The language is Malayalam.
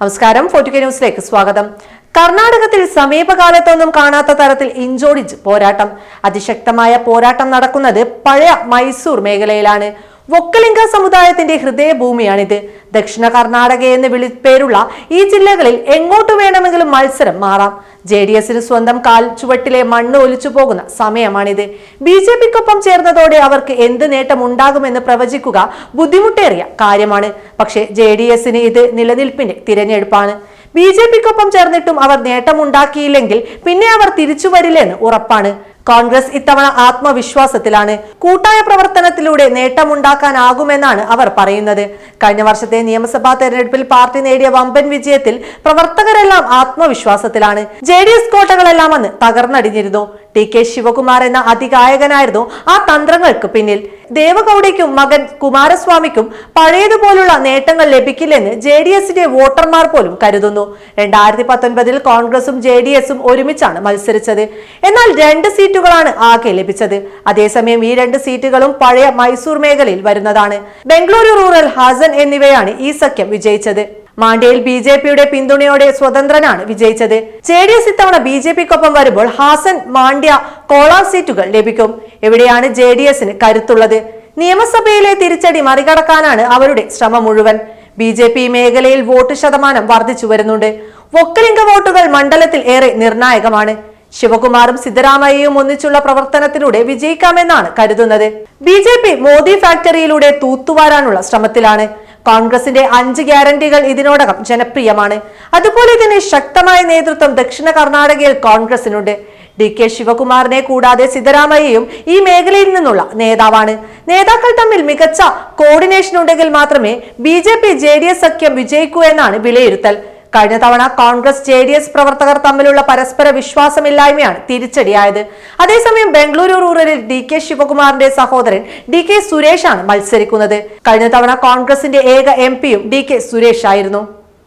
നമസ്കാരം. ഫോർട്ടുകെ ന്യൂസിലേക്ക് സ്വാഗതം. കർണാടകത്തിൽ സമീപകാലത്തൊന്നും കാണാത്ത തരത്തിൽ ഇഞ്ചോടിഞ്ച് പോരാട്ടം. അതിശക്തമായ പോരാട്ടം നടക്കുന്നത് പഴയ മൈസൂർ മേഖലയിലാണ്. വൊക്കലിംഗ സമുദായത്തിന്റെ ഹൃദയഭൂമിയാണിത്. ദക്ഷിണ കർണാടക എന്ന് വിളിപ്പേരുള്ള ഈ ജില്ലകളിൽ എങ്ങോട്ട് വേണമെങ്കിലും മത്സരം മാറാം. ജെ ഡി എസിന് സ്വന്തം കാൽ ചുവട്ടിലെ മണ്ണ് ഒലിച്ചു പോകുന്ന സമയമാണിത്. ബി ജെ പിക്കൊപ്പം ചേർന്നതോടെ അവർക്ക് എന്ത് നേട്ടം ഉണ്ടാകുമെന്ന് പ്രവചിക്കുക ബുദ്ധിമുട്ടേറിയ കാര്യമാണ്. പക്ഷേ ജെ ഡി എസിന് ഇത് നിലനിൽപ്പിന്റെ തിരഞ്ഞെടുപ്പാണ്. ബി ജെ പിക്കൊപ്പം ചേർന്നിട്ടും അവർ നേട്ടമുണ്ടാക്കിയില്ലെങ്കിൽ പിന്നെ അവർ തിരിച്ചു വരില്ലെന്ന് ഉറപ്പാണ്. കോൺഗ്രസ് ഇത്തവണ ആത്മവിശ്വാസത്തിലാണ് കൂട്ടായ പ്രവർത്തനത്തിലൂടെ നേട്ടമുണ്ടാക്കാനാകുമെന്നാണ് അവർ പറയുന്നത്. കഴിഞ്ഞ വർഷത്തെ നിയമസഭാ തെരഞ്ഞെടുപ്പിൽ പാർട്ടി നേടിയ വമ്പൻ വിജയത്തിൽ പ്രവർത്തകരെല്ലാം ആത്മവിശ്വാസത്തിലാണ്. ജെ ഡി എസ് കോട്ടകളെല്ലാം അന്ന് തകർന്നടിഞ്ഞിരുന്നു. ടി കെ ശിവകുമാർ എന്ന അതികായകനായിരുന്നു ആ തന്ത്രങ്ങൾക്ക് പിന്നിൽ. ദേവഗൌഡയ്ക്കും മകൻ കുമാരസ്വാമിക്കും പഴയതുപോലുള്ള നേട്ടങ്ങൾ ലഭിക്കില്ലെന്ന് ജെ ഡി എസിന്റെ വോട്ടർമാർ പോലും കരുതുന്നു. രണ്ടായിരത്തി പത്തൊൻപതിൽ കോൺഗ്രസും ജെ ഡി എസും ഒരുമിച്ചാണ് മത്സരിച്ചത്. എന്നാൽ രണ്ട് സീറ്റുകളാണ് ആകെ ലഭിച്ചത്. അതേസമയം ഈ രണ്ട് സീറ്റുകളും പഴയ മൈസൂർ മേഖലയിൽ വരുന്നതാണ്. ബംഗളൂരു റൂറൽ ഹാസൻ എന്നിവയാണ് ഈ സഖ്യം വിജയിച്ചത്. മാണ്ഡ്യയിൽ ബി ജെ പിയുടെ പിന്തുണയോടെ സ്വതന്ത്രനാണ് വിജയിച്ചത്. ജെ ഡി എസ് ഇത്തവണ ബി ജെ പിക്കൊപ്പം വരുമ്പോൾ ഹാസൻ മാണ്ഡ്യ കോളാം സീറ്റുകൾ ലഭിക്കും. എവിടെയാണ് ജെ ഡി എസിന് കരുത്തുള്ളത്? നിയമസഭയിലെ തിരിച്ചടി മറികടക്കാനാണ് അവരുടെ ശ്രമം മുഴുവൻ. ബി ജെ പി മേഖലയിൽ വോട്ട് ശതമാനം വർദ്ധിച്ചു വരുന്നുണ്ട് വൊക്കലിംഗ വോട്ടുകൾ മണ്ഡലത്തിൽ ഏറെ നിർണായകമാണ്. ശിവകുമാറും സിദ്ധരാമയ്യയും ഒന്നിച്ചുള്ള പ്രവർത്തനത്തിലൂടെ വിജയിക്കാമെന്നാണ് കരുതുന്നത്. ബി ജെ പി മോദി ഫാക്ടറിയിലൂടെ തൂത്തുവാരാനുള്ള ശ്രമത്തിലാണ്. കോൺഗ്രസിന്റെ അഞ്ച് ഗ്യാരണ്ടികൾ ഇതിനോടകം ജനപ്രിയമാണ്. അതുപോലെ തന്നെ ശക്തമായ നേതൃത്വം ദക്ഷിണ കർണാടകയിൽ കോൺഗ്രസിനുണ്ട്. ഡി കെ ശിവകുമാറിനെ കൂടാതെ സിദ്ധരാമയ്യയും ഈ മേഖലയിൽ നിന്നുള്ള നേതാവാണ്. നേതാക്കൾ തമ്മിൽ മികച്ച കോർഡിനേഷൻ ഉണ്ടെങ്കിൽ മാത്രമേ B J P J D S സഖ്യം വിജയിക്കൂ എന്നാണ് വിലയിരുത്തൽ. കഴിഞ്ഞ തവണ കോൺഗ്രസ് ജെ ഡി എസ് പ്രവർത്തകർ തമ്മിലുള്ള പരസ്പര വിശ്വാസമില്ലായ്മയാണ് തിരിച്ചടിയായത്. അതേസമയം ബംഗളൂരു റൂറലിൽ ഡി കെ ശിവകുമാറിന്റെ സഹോദരൻ ഡി കെ സുരേഷാണ് മത്സരിക്കുന്നത്. കഴിഞ്ഞ തവണ കോൺഗ്രസിന്റെ ഏക എം പിയും ഡി കെ സുരേഷ് ആയിരുന്നു.